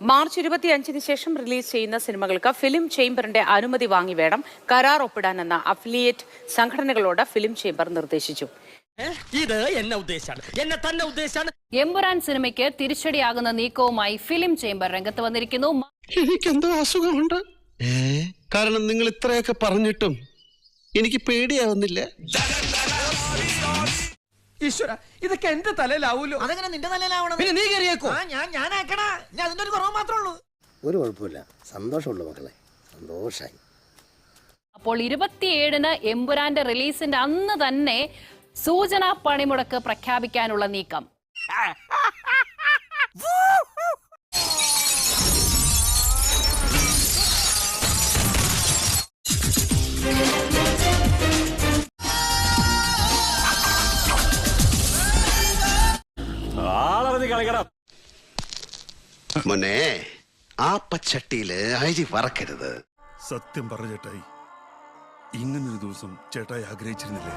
March ഇരുപത്തിയഞ്ചിന് ശേഷം release ചെയ്യുന്ന സിനിമകൾക്ക് ഫിലിം ചേംബറിന്റെ അനുമതി വാങ്ങി വേണം. കരാർ ഒപ്പിടാനെന്ന അഫിലിയേറ്റ് സംഘടനകളോട് ഫിലിം ചേംബർ നിർദ്ദേശിച്ചു. ഇത് എന്നെ ഉദ്ദേശാണ്. എന്നെ തന്നെ ഉദ്ദേശാണ്. എമ്പുരാൻ സിനിമയ്ക്ക് തിരിച്ചടിയാകുന്ന നീക്കവുമായി ഫിലിം ചേംബർ രംഗത്ത് വന്നിരിക്കുന്നു. എനിക്കെന്തോ അസുഖമുണ്ട്. കാരണം നിങ്ങൾ ഇത്രയൊക്കെ പറഞ്ഞിട്ടും എനിക്ക് പേടിയാവുന്നില്ല. ഈശ്വര ഇതൊക്കെ എന്റെ തലയിലാവൂലോ? അതെങ്ങനെ നിന്റെ തലയിലാവണം? പിന്നെ നീ കയറിയേക്കോ ആ ഞാൻ ആക്കണ ഞാൻ അതിന്റെ ഒരു കുറവ് മാത്രമേ ഉള്ളൂ. ഒരു കുഴപ്പമില്ല. സന്തോഷമുള്ളൂ മക്കളെ. സന്തോഷായി. അപ്പോൾ ഇരുപത്തിയേഴിന് എമ്പുരാന്റെ റിലീസിന്റെ അന്ന് തന്നെ സൂചനാ പണിമുടക്ക് പ്രഖ്യാപിക്കാനുള്ള നീക്കം. മോനെ ആ പച്ചട്ടിയിൽ അരി വറക്കരുത്. സത്യം പറഞ്ഞ ചേട്ടായി. ഇങ്ങനൊരു ദിവസം ചേട്ടായി ആഗ്രഹിച്ചിരുന്നില്ലേ?